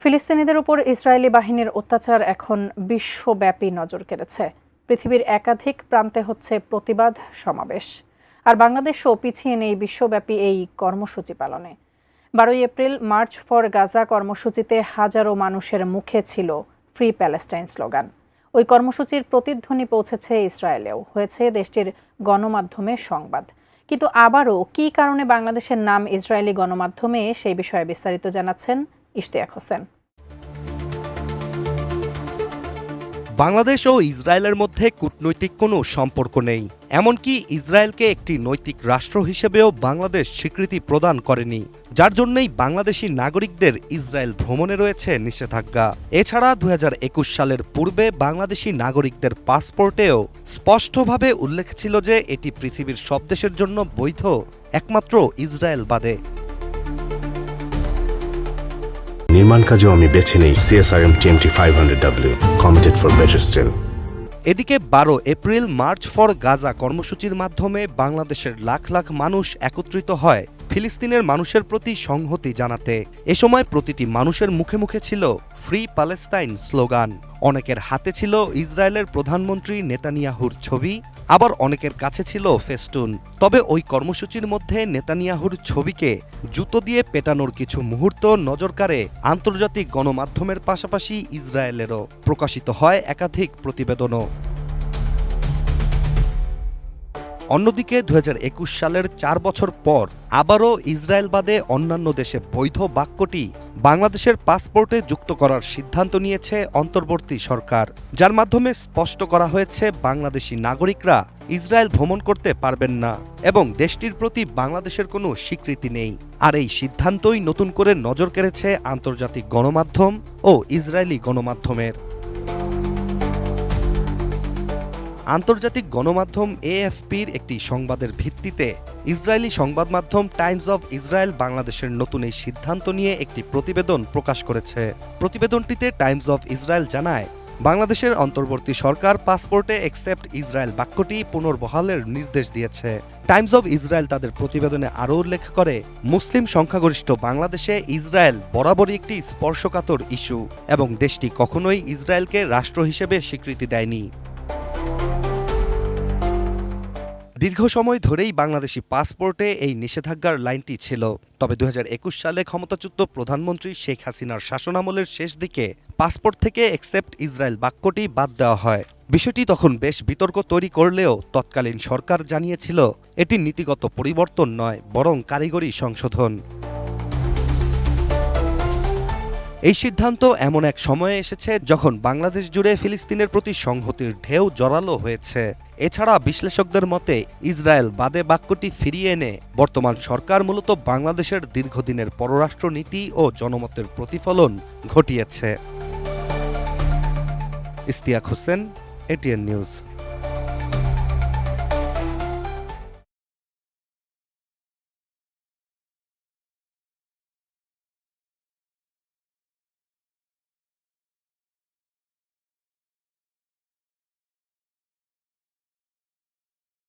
ফিলিস্তিনিদের উপর ইসরায়েলি বাহিনীর অত্যাচার এখন বিশ্বব্যাপী নজর কেড়েছে। পৃথিবীর একাধিক প্রান্তে হচ্ছে প্রতিবাদ সমাবেশ। আর বাংলাদেশও পিছিয়ে নেই বিশ্বব্যাপী এই কর্মসূচি পালনে। বারোই এপ্রিল, মার্চ ফর গাজা কর্মসূচিতে হাজারো মানুষের মুখে ছিল ফ্রি প্যালেস্টাইন স্লোগান। ওই কর্মসূচির প্রতিধ্বনি পৌঁছেছে ইসরায়েলেও। হয়েছে দেশটির গণমাধ্যমে সংবাদ। কিন্তু আবারও কী কারণে বাংলাদেশের নাম ইসরায়েলি গণমাধ্যমে, সেই বিষয়ে বিস্তারিত জানাচ্ছেন ইশতিয়াক হোসেন। বাংলাদেশ ও ইসরায়েলের মধ্যে কূটনৈতিক কোনো সম্পর্ক নেই, এমনকি ইসরায়েলকে একটি নৈতিক রাষ্ট্র হিসেবেও বাংলাদেশ স্বীকৃতি প্রদান করেনি, যার জন্যই বাংলাদেশি নাগরিকদের ইসরায়েল ভ্রমণে রয়েছে নিষেধাজ্ঞা। এছাড়া দু হাজার একুশ সালের পূর্বে বাংলাদেশি নাগরিকদের পাসপোর্টেও স্পষ্টভাবে উল্লেখ ছিল যে এটি পৃথিবীর সব দেশের জন্য বৈধ, একমাত্র ইসরায়েল বাদে। নির্মাণ কাজেও আমি বেছে নেই CSRM TMT five hundred W committed for better steel এদিকে বারো এপ্রিল, মার্চ ফর গাজা কর্মসূচির মাধ্যমে বাংলাদেশের লাখ লাখ মানুষ একত্রিত হয় ফিলিস্তিনের মানুষের প্রতি সংহতি জানাতে। এ সময় প্রতিটি মানুষের মুখে মুখে ছিল ফ্রি প্যালেস্টাইন স্লোগান অনেকের হাতে ছিল ইসরায়েলের প্রধানমন্ত্রী নেতানিয়াহুর ছবি আবার অনেকের কাছে ছিল ফেস্টুন। তবে ওই কর্মসূচির মধ্যে নেতানিয়াহুর ছবিকে জুতো দিয়ে পেটানোর কিছু মুহূর্ত নজর কাড়ে আন্তর্জাতিক গণমাধ্যমের পাশাপাশি ইসরায়েলেরও। প্রকাশিত হয় একাধিক প্রতিবেদনও। অন্যদিকে দু হাজার একুশ সালের চার বছর পর আবারও ইসরায়েল বাদে অন্যান্য দেশে বৈধ বাক্যটি বাংলাদেশের পাসপোর্টে যুক্ত করার সিদ্ধান্ত নিয়েছে অন্তর্বর্তী সরকার, যার মাধ্যমে স্পষ্ট করা হয়েছে বাংলাদেশি নাগরিকরা ইসরায়েল ভ্রমণ করতে পারবেন না এবং দেশটির প্রতি বাংলাদেশের কোনো স্বীকৃতি নেই। আর এই সিদ্ধান্তই নতুন করে নজর কেড়েছে আন্তর্জাতিক গণমাধ্যম ও ইসরায়েলি গণমাধ্যমের। আন্তর্জাতিক গণমাধ্যম এএফপির একটি সংবাদের ভিত্তিতে ইসরায়েলি সংবাদ মাধ্যম টাইমস অব ইসরায়েল বাংলাদেশের নতুন এই সিদ্ধান্ত নিয়ে একটি প্রতিবেদন প্রকাশ করেছে। প্রতিবেদনটিতে টাইমস অব ইসরায়েল জানায়, বাংলাদেশের অন্তর্বর্তী সরকার পাসপোর্টে একসেপ্ট ইসরায়েল বাক্যটি পুনর্বহালের নির্দেশ দিয়েছে। টাইমস অব ইসরায়েল তাদের প্রতিবেদনে আরও উল্লেখ করে, মুসলিম সংখ্যাগরিষ্ঠ বাংলাদেশে ইসরায়েল বরাবরই একটি স্পর্শকাতর ইস্যু এবং দেশটি কখনোই ইসরায়েলকে রাষ্ট্র হিসেবে স্বীকৃতি দেয়নি। দীর্ঘ সময় ধরেই বাংলাদেশি পাসপোর্টে এই নিষেধাজ্ঞার লাইনটি ছিল। তবে দু হাজার একুশ সালে ক্ষমতাচ্যুত প্রধানমন্ত্রী শেখ হাসিনার শাসনামলের শেষ দিকে পাসপোর্ট থেকে এক্সেপ্ট ইসরায়েল বাক্যটি বাদ দেওয়া হয়। বিষয়টি তখন বেশ বিতর্ক তৈরি করলেও তৎকালীন সরকার জানিয়েছিল, এটি নীতিগত পরিবর্তন নয়, বরং কারিগরি সংশোধন। এই সিদ্ধান্ত এমন এক সময়ে এসেছে যখন বাংলাদেশ জুড়ে ফিলিস্তিনের প্রতি সংহতির ঢেউ জোরালো হয়েছে। এছাড়া বিশ্লেষকদের মতে, ইসরায়েল বাদে বাক্যটি ফিরিয়ে এনে বর্তমান সরকার মূলত বাংলাদেশের দীর্ঘদিনের পররাষ্ট্র নীতি ও জনমতের প্রতিফলন ঘটিয়েছে। Istiaq Hossain, ATN News.